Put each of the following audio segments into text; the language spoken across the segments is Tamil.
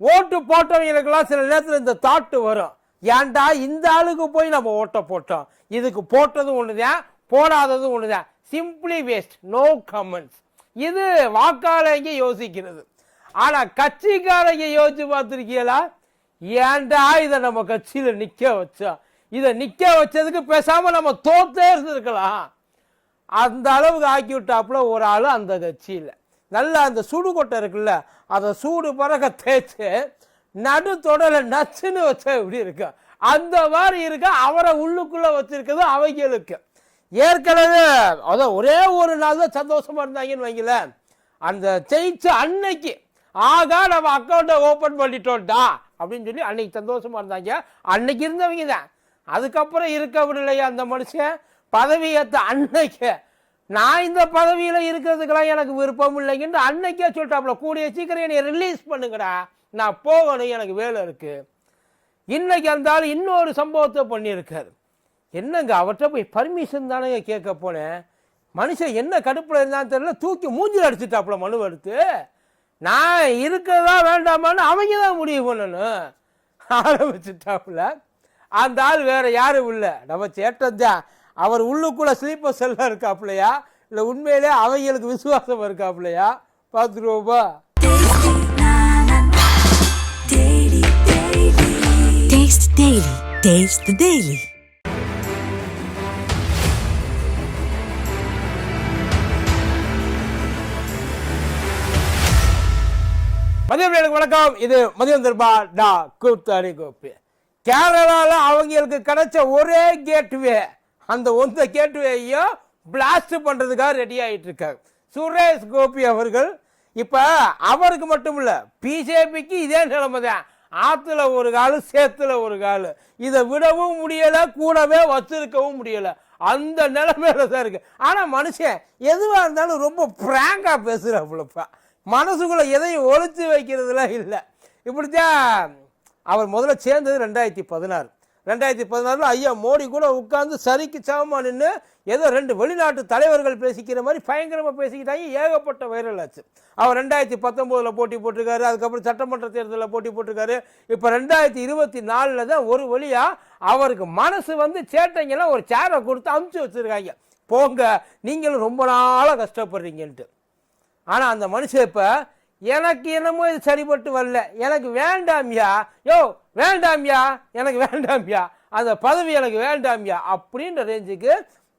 ஓட்டு போட்டவங்களுக்கெல்லாம் சில நேரத்தில் இந்த தாட்டு வரும். ஏன்டா இந்த ஆளுக்கு போய் நம்ம ஓட்டை போட்டோம்? இதுக்கு போட்டதும் ஒண்ணுதான் போடாததும் ஒண்ணுதான். சிம்பிளி வேஸ்ட் நோ கமெண்ட்ஸ் இது வாக்காளங்க யோசிக்கிறது. ஆனால் கட்சிக்காரங்க யோசிச்சு பார்த்துருக்கீங்களா? ஏன்டா இதை நம்ம கட்சியில் நிற்க வச்சோம் இதை நிற்க வச்சதுக்கு பேசாமல் நம்ம தோத்தே இருந்திருக்கலாம். அந்த அளவுக்கு ஆக்கி விட்டாப்புல ஒரு ஆள் அந்த கட்சியில். நல்லா அந்த சுடுகொட்டை இருக்குல்ல அதை சூடு பிறக தேய்ச்சி நடு தொடலை நச்சுன்னு வச்சா இப்படி இருக்கு? அந்த மாதிரி இருக்க அவரை உள்ளுக்குள்ளே வச்சிருக்கிறது அவங்களுக்கு. ஏற்கனவே அதான் ஒரே ஒரு நாள் தான் சந்தோஷமா இருந்தாங்கன்னு வைங்களேன். அந்த ஜெயிச்ச அன்னைக்கு ஆகா நம்ம அக்கௌண்ட்டை ஓப்பன் பண்ணிட்டோம்டா அப்படின்னு சொல்லி அன்னைக்கு சந்தோஷமா இருந்தாங்க. அன்னைக்கு இருந்தவங்க தான். அதுக்கப்புறம் இருக்க விடலையா அந்த மனுஷன்? பதவி அன்னைக்கு. நான் இந்த பதவியில் இருக்கிறதுக்கெல்லாம் எனக்கு விருப்பம் இல்லைங்கன்னு அன்னைக்கே சொல்லிட்டாப்புல. கூடிய சீக்கிரம் என்னை ரிலீஸ் பண்ணுங்கடா. நான் போகணும் எனக்கு வேலை இருக்குது இன்னைக்கு அந்த ஆள் இன்னொரு சம்பவத்தை பண்ணியிருக்காரு. என்னங்க அவர்கிட்ட போய் பர்மிஷன் தானே கேட்க போனேன். மனுஷன் என்ன கடுப்பில் இருந்தான்னு தெரியல தூக்கி மூஞ்சில் அடிச்சுட்டாப்புல மனு எடுத்து. நான் இருக்கிறதா வேண்டாமான்னு அவங்க தான் முடிவு பண்ணணும். ஆரம்பிச்சுட்டாப்புல. அந்த ஆள் வேறு யாரும் இல்லை. நம்ம சேட்டம் தான் அவர் உள்ளுக்குள்ள ஸ்லீப்பர் செல்ல இருக்காப்புலையா? இல்லை உண்மையிலே அவங்களுக்கு விசுவாசம் இருக்காப்புலையா? பார்த்துருவோமா? Daily. மதியம் எனக்கு வணக்கம். இது மதியம் தர்பா டா கூத்தாடி கோப்பி கேரளால அவங்களுக்கு கிடைச்ச ஒரே கேட்வே அந்த ஒந்த கேட்வேயையும் பிளாஸ்ட் பண்ணுறதுக்காக ரெடி ஆகிட்டு இருக்காங்க சுரேஷ் கோபி அவர்கள் இப்போ அவருக்கு மட்டும் இல்லை பிஜேபிக்கு இதே நிலைமை தான். ஆற்றுல ஒரு காலு சேத்துல ஒரு காலு. இதை விடவும் முடியலை கூடவே வச்சிருக்கவும் முடியலை. அந்த நிலைமையில தான் இருக்கு. ஆனால் மனுஷன் எதுவாக இருந்தாலும் ரொம்ப பிராங்காக பேசுறாப்புலப்பா மனசுக்குள்ள எதையும் ஒழித்து வைக்கிறதுலாம் இல்லை. இப்படித்தான் அவர் முதல்ல சேர்ந்தது ரெண்டாயிரத்தி பதினாறு. ரெண்டாயிரத்தி பதினாறுல ஐயா மோடி கூட உட்கார்ந்து சரிக்கு சமமாக நின்று ஏதோ ரெண்டு வெளிநாட்டு தலைவர்கள் பேசிக்கிற மாதிரி பயங்கரமாக பேசிக்கிட்டாங்க. ஏகப்பட்ட வைரல் ஆச்சு. அவர் ரெண்டாயிரத்தி பத்தொம்போதில் போட்டி போட்டிருக்காரு அதுக்கப்புறம் சட்டமன்ற தேர்தலில் போட்டி போட்டிருக்காரு. இப்போ ரெண்டாயிரத்தி இருபத்தி நாலில் தான் ஒரு வழியாக அவருக்கு மனசு வந்து சேட்டைங்கெல்லாம் ஒரு சேரை கொடுத்து அமுச்சு வச்சிருக்காங்க. போங்க நீங்களும் ரொம்ப நாளாக கஷ்டப்படுறீங்கன்ட்டு. ஆனால் அந்த மனுஷன் இப்போ எனக்கு என்னமோ இது சரிப்பட்டு வரல. எனக்கு வேண்டாம்யா யோ வேண்டாம்யா எனக்கு வேண்டாம்யா அந்த பதவி எனக்கு வேண்டாம்யா அப்படின்ற ரேஞ்சுக்கு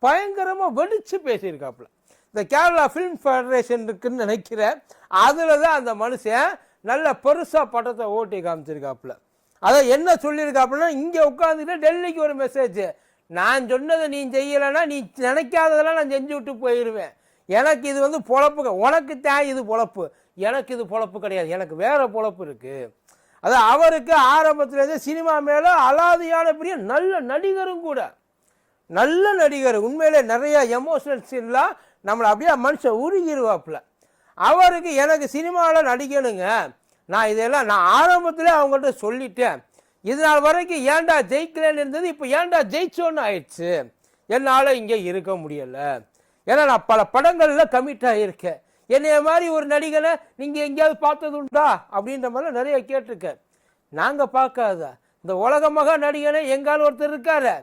பயங்கரமாக வெடித்து பேசியிருக்காப்புல. இந்த கேரளா ஃபிலிம் ஃபெடரேஷன் இருக்குன்னு நினைக்கிறேன் அதில் தான் அந்த மனுஷன் நல்ல பெருசாக படத்தை ஓட்டி காமிச்சிருக்காப்புல. அதை என்ன சொல்லியிருக்காப்புலன்னா இங்கே உட்காந்துட்டு டெல்லிக்கு ஒரு மெசேஜ் நான் சொன்னதை நீ செய்யலைன்னா நீ நினைக்காததெல்லாம் நான் செஞ்சு விட்டு போயிடுவேன் எனக்கு இது வந்து பொழப்பு உனக்கு தான் இது பொழப்பு. எனக்கு இது பொழப்பு கிடையாது. எனக்கு வேறு பொழப்பு இருக்கு. அது அவருக்கு ஆரம்பத்துலேருந்தே சினிமா மேலே அலாதியான பெரிய நல்ல நடிகரும் கூட. நல்ல நடிகர். உண்மையிலே நிறைய எமோஷனல் சீன்லாம் நம்மளை அப்படியே மனுஷன் உருகிடுவாப்புல அவருக்கு எனக்கு சினிமாவில் நடிக்கணுங்க. நான் இதெல்லாம் நான் ஆரம்பத்திலே அவங்கள்ட்ட சொல்லிட்டேன். இது நாள் வரைக்கும் ஏன்டா ஜெயிக்கலன்னு இருந்தது இப்போ ஏன்டா ஜெயிச்சோன்னு ஆயிடுச்சு. என்னால் இங்கே இருக்க முடியலை. ஏன்னா நான் பல படங்களில் கமிட் ஆகியிருக்கேன் என்னைய மாதிரி ஒரு நடிகனை நீங்கள் எங்கேயாவது பார்த்தது உண்டா அப்படின்ற மாதிரிலாம் நிறைய கேட்டிருக்கேன் நாங்கள் பார்க்காத. இந்த உலக மகா நடிகனை எங்கால் ஒருத்தர் இருக்காரு.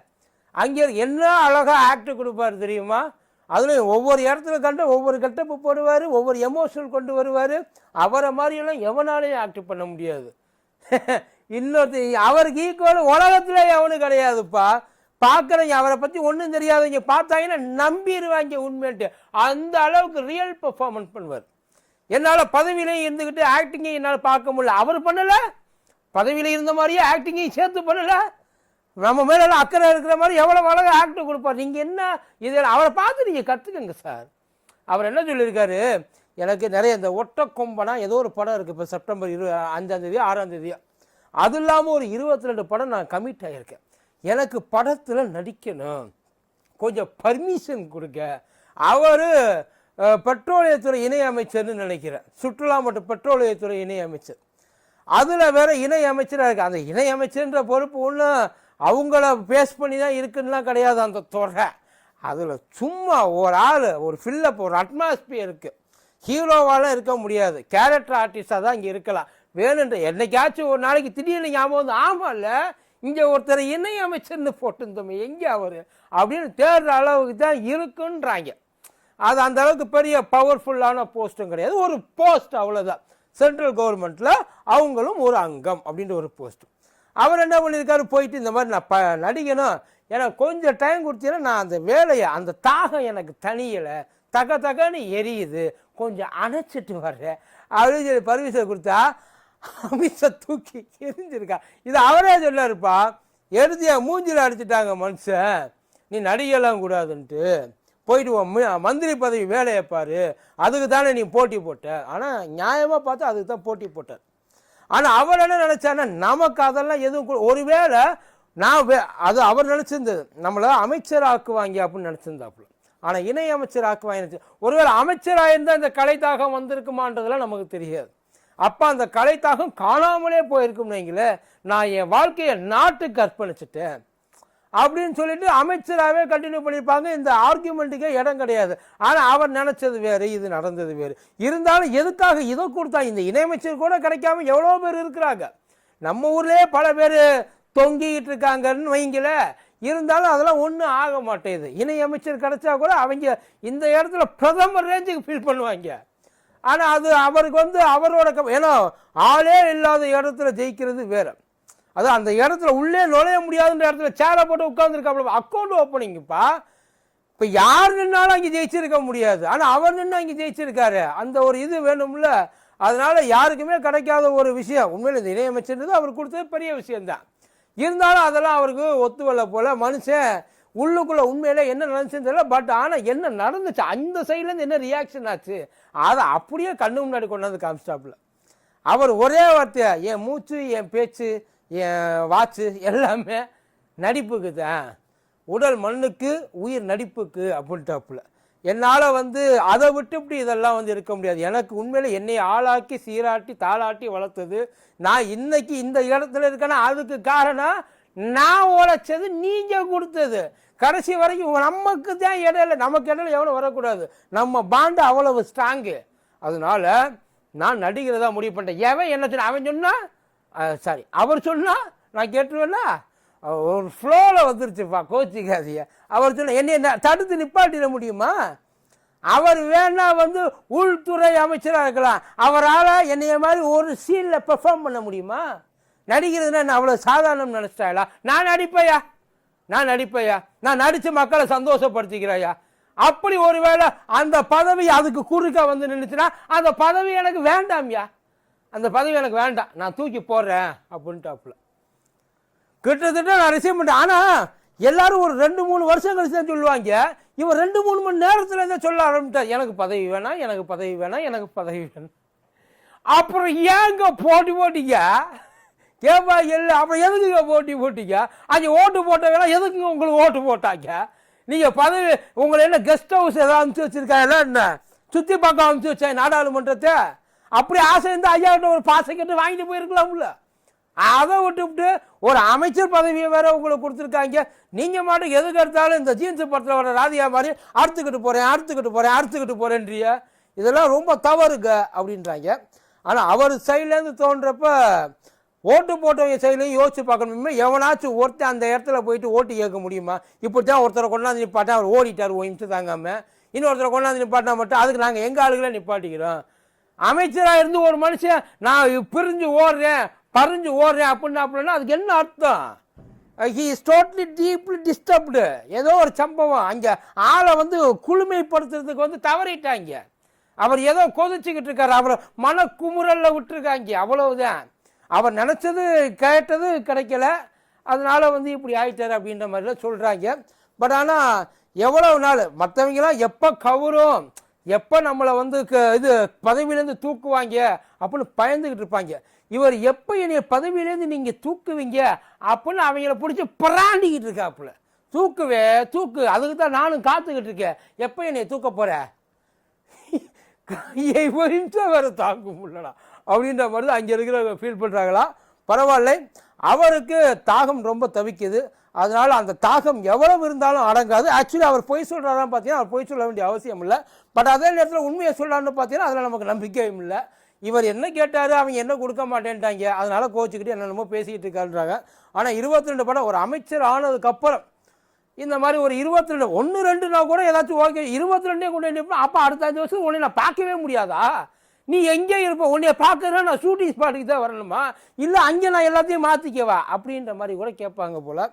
அங்கே என்ன அழகாக ஆக்ட் கொடுப்பாரு தெரியுமா? அதுலேயும் ஒவ்வொரு இடத்துல கண்டு ஒவ்வொரு கட்டப்பு போடுவார் ஒவ்வொரு எமோஷனல் கொண்டு வருவார். அவரை மாதிரியெல்லாம் எவனாலையும் ஆக்ட் பண்ண முடியாது. இன்னொருத்த அவருக்கு ஈக்குவல் உலகத்தில் எவனும் கிடையாதுப்பா. பார்க்குறவங்க அவரை பற்றி ஒன்றும் தெரியாதவங்க பார்த்தாங்கன்னா நம்பிடுவாங்க உண்மைன்ட்டு. அந்த அளவுக்கு ரியல் பெர்ஃபார்மன்ஸ் பண்ணுவார். என்னால் பதவியிலையும் இருந்துக்கிட்டு ஆக்டிங்கையும் என்னால் பார்க்க முடியல. அவர் பண்ணலை. பதவியில் இருந்த மாதிரியே ஆக்டிங்கையும் சேர்த்து பண்ணலை. நம்ம மேலே அக்கறை இருக்கிற மாதிரி எவ்வளோ அழகாக ஆக்ட் கொடுப்பார். நீங்கள் என்ன இதில் அவரை பார்த்து நீங்கள் கற்றுக்கங்க சார் அவர் என்ன சொல்லியிருக்காரு? எனக்கு நிறைய இந்த ஒட்டக்கொம்பனா ஏதோ ஒரு படம் இருக்குது இப்போ செப்டம்பர் இரு அஞ்சாந்தேதி ஆறாம் அது இல்லாமல் ஒரு இருபத்தி ரெண்டு படம் நான் கமிட் ஆகியிருக்கேன் எனக்கு படத்தில் நடிக்கணும். கொஞ்சம் பர்மிஷன் கொடுங்க. அவர் பெட்ரோலியத்துறை இணை அமைச்சர்னு நினைக்கிறேன். சுற்றுலா மற்றும் பெட்ரோலியத்துறை இணை அமைச்சர். அதில் வேற இணை அமைச்சராக இருக்குது அந்த இணை அமைச்சர்ன்ற பொறுப்பு ஒன்றும் அவங்கள பேஸ் பண்ணி தான் இருக்குன்னுலாம் கிடையாது அந்த துறை அதில் சும்மா ஒரு ஆள் ஒரு ஃபில்லப் ஒரு அட்மாஸ்பியர் இருக்குது ஹீரோவாலாம் இருக்க முடியாது. கேரக்டர் ஆர்டிஸ்டாக தான் இங்கே இருக்கலாம். வேணுன்ற என்னைக்காச்சும் ஒரு நாளைக்கு திடீர்னு ஞாபகம் வந்து இல்லை இங்கே ஒருத்தர் இணை அமைச்சர்னு போட்டிருந்தோமே எங்கே அவர்? அப்படின்னு தேடுற அளவுக்கு தான் இருக்குன்றாங்க. அது அந்த அளவுக்கு பெரிய பவர்ஃபுல்லான போஸ்ட்டும் கிடையாது. ஒரு போஸ்ட் அவ்வளோதான் சென்ட்ரல் கவர்மெண்ட்டில் அவங்களும் ஒரு அங்கம் அப்படின்ற ஒரு போஸ்ட் அவர் என்ன பண்ணியிருக்காரு? போயிட்டு இந்த மாதிரி நான் ப நடிக்கணும் எனக்கு கொஞ்சம் டைம் கொடுத்தீங்கன்னா நான் அந்த வேலையை அந்த தாகம் எனக்கு தனியலை தக தகன்னு எரியுது. கொஞ்சம் அணைச்சிட்டு வர்றேன். அப்படின்னு சொல்லி பர்மிஷன் கொடுத்தா அமித்ஷா தூக்கி எரிஞ்சிருக்கா. இது அவரே சொல்லாருப்பா எழுதியா மூஞ்சில் அடிச்சிட்டாங்க மனுஷன். நீ நடிகலாம் கூடாதுன்ட்டு. போயிட்டு மந்திரி பதவி வேலையை பாரு. அதுக்கு தானே நீ போட்டி போட்ட. ஆனால் நியாயமாக பார்த்தா அதுக்கு தான் போட்டி போட்டார் ஆனால் அவர் என்ன நினச்சாருன்னா நமக்கு அதெல்லாம் எதுவும் ஒருவேளை நான் வே- அது அவர் நினச்சிருந்தது. நம்மளை அமைச்சர் ஆக்குவாங்க அப்படின்னு நினச்சிருந்தாப்புல. ஆனால் இணை அமைச்சர் ஆக்குவாங்க ஒருவேளை அமைச்சராக இருந்தால் இந்த கலைத்தாகம் வந்திருக்குமான்றதெல்லாம் நமக்கு தெரியாது. அப்போ அந்த கலைத்தாகம் காணாமலே போயிருக்கும்னு வைங்களேன் நான் என் வாழ்க்கையை நாட்டுக்கு அர்ப்பணிச்சிட்டேன். அப்படின்னு சொல்லிட்டு அமைச்சராகவே கண்டினியூ பண்ணியிருப்பாங்க. இந்த ஆர்கியூமெண்ட்டுக்கே இடம் கிடையாது. ஆனால் அவர் நினச்சது வேறு இது நடந்தது வேறு. இருந்தாலும் எதுக்காக இதை கொடுத்தா? இந்த இணையமைச்சர் கூட கிடைக்காம எவ்வளோ பேர் இருக்கிறாங்க. நம்ம ஊர்லேயே பல பேர் தொங்கிக்கிட்டு இருக்காங்கன்னு வைங்கள இருந்தாலும் அதெல்லாம் ஒன்றும் ஆக மாட்டேங்குது. இணையமைச்சர் கிடைச்சா கூட அவங்க இந்த இடத்துல பிரதமர் ரேஞ்சுக்கு ஃபீல் பண்ணுவாங்க. ஆனால் அது அவருக்கு வந்து அவரோட க- ஏன்னா ஆளே இல்லாத இடத்துல ஜெயிக்கிறது வேறு. அது அந்த இடத்துல உள்ளே நுழைய முடியாதுன்ற இடத்துல சேரை போட்டு உட்காந்துருக்காப்புல அக்கௌண்ட் ஓப்பனிங்கப்பா இப்போ யார் நின்னாலும் அங்கே ஜெயிச்சிருக்க முடியாது. ஆனால் அவர் நின்று அங்கே ஜெயிச்சிருக்காரு. அந்த ஒரு இது வேணும்ல. அதனால் யாருக்குமே கிடைக்காத ஒரு விஷயம். உண்மையில் இந்த இணையமைச்சர்ன்றது அவர் கொடுத்தது பெரிய விஷயந்தான் இருந்தாலும் அதெல்லாம் அவருக்கு ஒத்து போல். மனுஷன் உள்ளுக்குள்ளே உண்மையில் என்ன நடந்துச்சுன்னு தெரியல. பட் ஆனால் என்ன நடந்துச்சு? அந்த சைட்லேருந்து என்ன ரியாக்ஷன் ஆச்சு? அதை அப்படியே கண்ணு முன்னாடி கொண்டாந்து காமிச்சாப்புல அவர் ஒரே வார்த்தையா என் மூச்சு என் பேச்சு என் வாட்சு எல்லாமே நடிப்புக்கு தான். உடல் மண்ணுக்கு உயிர் நடிப்புக்கு அப்படின்ட்டாப்புல. என்னால் வந்து அதை விட்டு இப்படி இதெல்லாம் வந்து இருக்க முடியாது. எனக்கு உண்மையில் என்னை ஆளாக்கி சீராட்டி தாளாட்டி வளர்த்தது. நான் இன்னைக்கு இந்த இடத்துல இருக்கேன்னா அதுக்கு காரணம் நான் உழைச்சது நீங்கள் கொடுத்தது. கடைசி வரைக்கும் நமக்கு தான் இடையில நமக்கு இடையில எவ்வளோ வரக்கூடாது. நம்ம பாண்டு அவ்வளவு ஸ்ட்ராங்கு அதனால நான் நடிக்கிறதா முடிவு பண்ணிட்டேன். எவன் என்ன சொன்ன அவன் சொன்னா சாரி அவர் சொன்னா நான் கேட்டுருவேன்ல? ஒரு ஃப்ளோவில் வந்துருச்சுப்பா கோச்சிக்காதிய அவர் சொன்ன என்ன தடுத்து நிப்பாட்டிட முடியுமா? அவர் வேணா வந்து உள்துறை அமைச்சராக இருக்கலாம். அவரால் என்னைய மாதிரி ஒரு சீனில் பெர்ஃபார்ம் பண்ண முடியுமா? நடிக்கிறதுனா என்ன அவ்வளோ சாதாரணம் நினச்சிட்டாங்களா நான் நடிப்பையா? நான் நடிப்பையா? நான் நடித்து மக்களை சந்தோஷப்படுத்திக்கிறேயா? அப்படி ஒருவேளை அந்த பதவி அதுக்கு குறுக்க வந்து நின்றுச்சுன்னா அந்த பதவி எனக்கு வேண்டாம்யா. அந்த பதவி எனக்கு வேண்டாம். நான் தூக்கி போடுறேன் அப்படின்ட்டாப்புல. கிட்டத்தட்ட நான் ரிசீவ் பண்ணிட்டேன். ஆனால் எல்லாரும் ஒரு ரெண்டு மூணு வருஷம் கழிச்சு தான் சொல்லுவாங்க. இவன் ரெண்டு மூணு மணி நேரத்தில் இருந்தால் சொல்ல ஆரம்பிட்டார் எனக்கு பதவி வேணாம் எனக்கு பதவி வேணாம் எனக்கு பதவி வேணும். அப்புறம் ஏங்க போட்டி போட்டிங்க? கேப்பா இல்லை அப்புறம் எதுக்குங்க போட்டி போட்டீங்க? அங்கே ஓட்டு போட்டவங்க எதுக்குங்க உங்களுக்கு ஓட்டு போட்டாங்க? நீங்கள் பதவி உங்களை என்ன கெஸ்ட் ஹவுஸ் ஏதாவது அனுப்பிச்சு வச்சிருக்காங்க என்ன? சுற்றி பக்கம் அனுப்பிச்சு வச்சேன் நாடாளுமன்றத்தை? அப்படி ஆசை இருந்தால் ஐயா கிட்ட ஒரு பாசை கட்டு வாங்கிட்டு போயிருக்கலாம்ல. அதை விட்டுவிட்டு ஒரு அமைச்சர் பதவியை வேற உங்களுக்கு கொடுத்துருக்காங்க. நீங்கள் மாட்டுக்கு எதுக்கு எடுத்தாலும் இந்த ஜீன்ஸ் படத்தில் வர ராதியா மாதிரி அறுத்துக்கிட்டு போகிறேன் அறுத்துக்கிட்டு போகிறேன் அறுத்துக்கிட்டு போறேன்றிய. இதெல்லாம் ரொம்ப தவறுங்க அப்படின்றாங்க. ஆனால் அவர் சைட்லேருந்து தோன்றப்ப ஓட்டு போட்டவங்க செயலையும் யோசிச்சு பார்க்கணுமே. எவனாச்சும் ஒருத்தன் அந்த இடத்துல போயிட்டு ஓட்டு கேட்க முடியுமா? இப்படி தான் ஒருத்தரை கொண்டாந்து நிப்பாட்டா அவர் ஓடிட்டார் ஒரு நிமிஷம் தாங்காமல் இன்னொருத்தரை கொண்டாந்து நிப்பாட்டினா மட்டும் அதுக்கு நாங்கள் எங்கள் ஆளுகளை நிப்பாட்டிக்கிறோம்? அமைச்சராக இருந்து ஒரு மனுஷன் நான் பிரிஞ்சு ஓடுறேன் பறிஞ்சு ஓடுறேன் அப்படின்னா அப்படின்னா அதுக்கு என்ன அர்த்தம்? He is totally deeply disturbed ஏதோ ஒரு சம்பவம். அங்கே ஆளை வந்து குளுமைப்படுத்துறதுக்கு வந்து தவறிட்டாங்க. அவர் ஏதோ கொதிச்சுக்கிட்டு இருக்காரு. அவரை மனக்குமுறல்ல விட்டுருக்காங்க. அவ்வளவுதான். அவர் நினச்சது கேட்டது கிடைக்கல. அதனால் வந்து இப்படி ஆயிட்டார் அப்படின்ற மாதிரிலாம் சொல்கிறாங்க பட் ஆனால் எவ்வளவு நாள் மற்றவங்களாம் எப்போ கவரும் எப்போ நம்மளை வந்து க- இது பதவியிலேருந்து தூக்குவாங்க அப்படின்னு பயந்துக்கிட்டு இருப்பாங்க. இவர் எப்போ என்னைய பதவியிலேருந்து நீங்கள் தூக்குவீங்க அப்படின்னு அவங்கள பிடிச்சி பிராண்டிக்கிட்டு இருக்காப்புல. தூக்குவே தூக்கு. அதுக்கு தான் நானும் காத்துக்கிட்டு இருக்கேன். எப்போ என்னைய தூக்க போகிற கையை நிமிஷம் வேறு தாங்க முடியலடா அப்படின்ற மாதிரி தான் அங்கே இருக்கிற ஃபீல் பண்ணுறாங்களா பரவாயில்லை. அவருக்கு தாகம் ரொம்ப தவிக்குது. அதனால் அந்த தாகம் எவ்வளவு இருந்தாலும் அடங்காது. ஆக்சுவலி அவர் பொய் சொல்கிறாரான்னு பார்த்தீங்கன்னா அவர் பொய் சொல்ல வேண்டிய அவசியம் இல்லை. பட் அதே நேரத்தில் உண்மையை சொல்கிறான்னு பார்த்தீங்கன்னா அதில் நமக்கு நம்பிக்கையும் இல்லை. இவர் என்ன கேட்டார் அவங்க என்ன கொடுக்க மாட்டேன்ட்டாங்க அதனால் கோச்சிக்கிட்டு என்னென்னமோ பேசிக்கிட்டு இருக்காருன்றாங்க. ஆனால் இருபத்தி ரெண்டு படம் ஒரு அமைச்சர் ஆனதுக்கப்புறம் இந்த மாதிரி ஒரு இருபத்தி ரெண்டு ஒன்று ரெண்டுனா கூட ஏதாச்சும் ஓகே. இருபத்தி ரெண்டே கொண்டு வந்து அப்போ அடுத்த அஞ்சு வருஷம் உன்னை நான் பார்க்கவே முடியாதா? நீ எங்கே இருப்ப உன்னைய பார்க்கறா நான் ஷூட்டிங் ஸ்பாட்டுக்கு தான் வரணுமா? இல்லை அங்கே நான் எல்லாத்தையும் மாற்றிக்கவா அப்படின்ற மாதிரி கூட கேட்பாங்க போல்.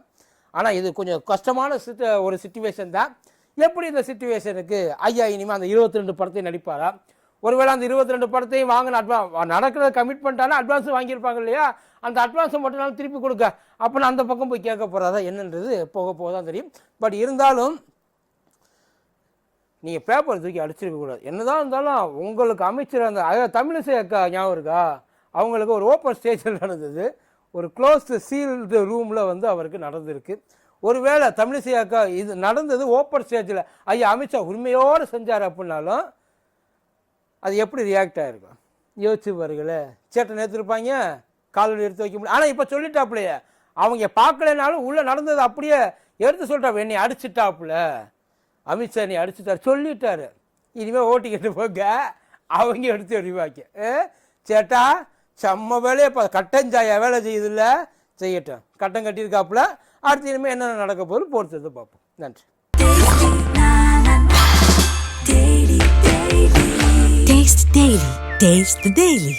ஆனால் இது கொஞ்சம் கஷ்டமான சிட்டு ஒரு சுச்சுவேஷன் தான். எப்படி இந்த சுச்சுவேஷனுக்கு ஐயா இனிமேல் அந்த இருபத்தி ரெண்டு படத்தையும் நடிப்பாரா? ஒருவேளை அந்த இருபத்தி ரெண்டு படத்தையும் வாங்கின அட்வான்ஸ் நடக்கிறத கமிட்மெண்ட்டான பண்ணிட்டானா அட்வான்ஸ் வாங்கியிருப்பாங்க இல்லையா? அந்த அட்வான்ஸை மட்டும் நாள் திருப்பி கொடுக்க அப்போ நான் அந்த பக்கம் போய் கேட்க போகிறதா என்னன்றது போக போக தான் தெரியும். பட் இருந்தாலும் நீங்கள் பேப்பர் தூக்கி அடிச்சிருக்கக்கூடாது என்னதான் இருந்தாலும் உங்களுக்கு அமைச்சர் அந்த அதாவது தமிழிசை அக்கா ஞாபகம் இருக்கா? அவங்களுக்கு ஒரு ஓப்பன் ஸ்டேஜில் நடந்தது. ஒரு க்ளோஸ்டு சீல்டு ரூமில் வந்து அவருக்கு நடந்திருக்கு. ஒருவேளை தமிழிசை அக்கா இது நடந்தது ஓப்பன் ஸ்டேஜில் ஐயா அமித்ஷா உண்மையோடு செஞ்சார் அப்படின்னாலும் அது எப்படி ரியாக்ட் ஆகிருக்கும் யோசிச்சு பாருங்களே. சேட்டை நேர்த்திருப்பாங்க காலடி எடுத்து வைக்க முடியும் ஆனால் இப்போ சொல்லிட்டாப்புலையே. அவங்க பார்க்கலனாலும் உள்ளே நடந்தது அப்படியே எடுத்து சொல்லிட்டாப்பு என்னை அடிச்சிட்டாப்புல. அமித்ஷா நீ அடிச்சுட்டார். சொல்லிட்டாரு. இனிமேல் ஓட்டிக்கிட்டு போங்க. அவங்க எடுத்து எறிவாக்க சேட்டா செம்ம வேலையை இப்போ கட்டஞ்சாயா வேலை செய்யுதுல்ல? செய்யட்டும். கட்டம் கட்டியிருக்காப்புல. அடுத்து இனிமேல் என்னென்ன நடக்க போகுது பொறுத்தது பார்ப்போம். நன்றி. Taste the Daily. Taste the Daily.